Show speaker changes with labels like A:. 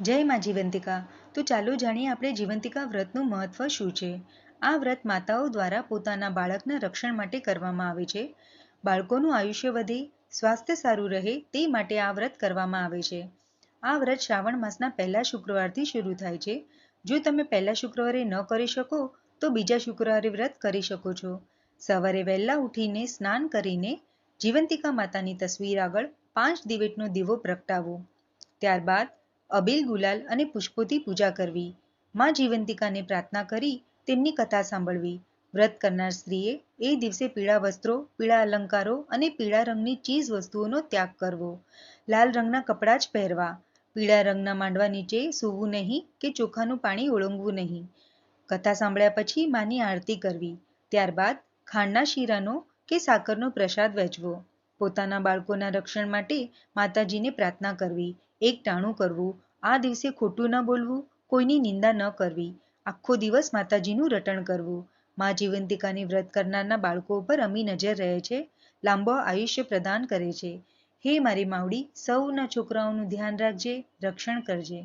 A: જય માં જીવંતિકા. તો ચાલો જાણીએ આપણે જીવંતિકા વ્રતનું મહત્વ શું છે? આ વ્રત માતાઓ દ્વારા પોતાના બાળકના રક્ષણ માટે કરવામાં આવે છે. બાળકોનું આયુષ્ય વધે, સ્વાસ્થ્ય સારું રહે તે માટે આ વ્રત કરવામાં આવે છે. આ વ્રત શ્રાવણ માસના પહેલા શુક્રવારથી શરૂ થાય છે. જો તમે પહેલા શુક્રવારે ન કરી શકો, તો બીજા શુક્રવારે વ્રત કરી શકો છો. સવારે વહેલા ઉઠીને સ્નાન કરીને જીવંતિકા માતાની તસવીર આગળ પાંચ દિવેટનો દીવો પ્રગટાવો. ત્યારબાદ અબીલ ગુલાલ અને પુષ્પોથી પૂજા કરવી. માં જીવંતિકાને પ્રાર્થના કરી તેમની કથા સાંભળવી. વ્રત કરનાર સ્ત્રીએ એ દિવસે પીળા વસ્ત્રો, પીળા અલંકારો અને પીળા રંગની ચીજ વસ્તુઓનો ત્યાગ કરવો. લાલ રંગના કપડાં જ પહેરવા. પીળા રંગના માંડવા નીચે સૂવું નહીં કે ચોખાનું પાણી ઓળંગવું નહીં. કથા સાંભળ્યા પછી માની આરતી કરવી. ત્યારબાદ ખાંડના શીરાનો કે સાકરનો પ્રસાદ વહેંચવો પોતાના બાળકોના રક્ષણ માટે માતાજીને પ્રાર્થના કરવી, એક ટાણું કરવું, આ દિવસે ખોટું ન બોલવું, કોઈની નિંદા ન કરવી. આખો દિવસ માતાજીનું રટણ કરવું. મા જીવંતિકાની વ્રત કરનારના બાળકો ઉપર અમી નજર રહે છે, લાંબો આયુષ્ય પ્રદાન કરે છે. હે મારી માવડી, સૌના છોકરાઓનું ધ્યાન રાખજે, રક્ષણ કરજે.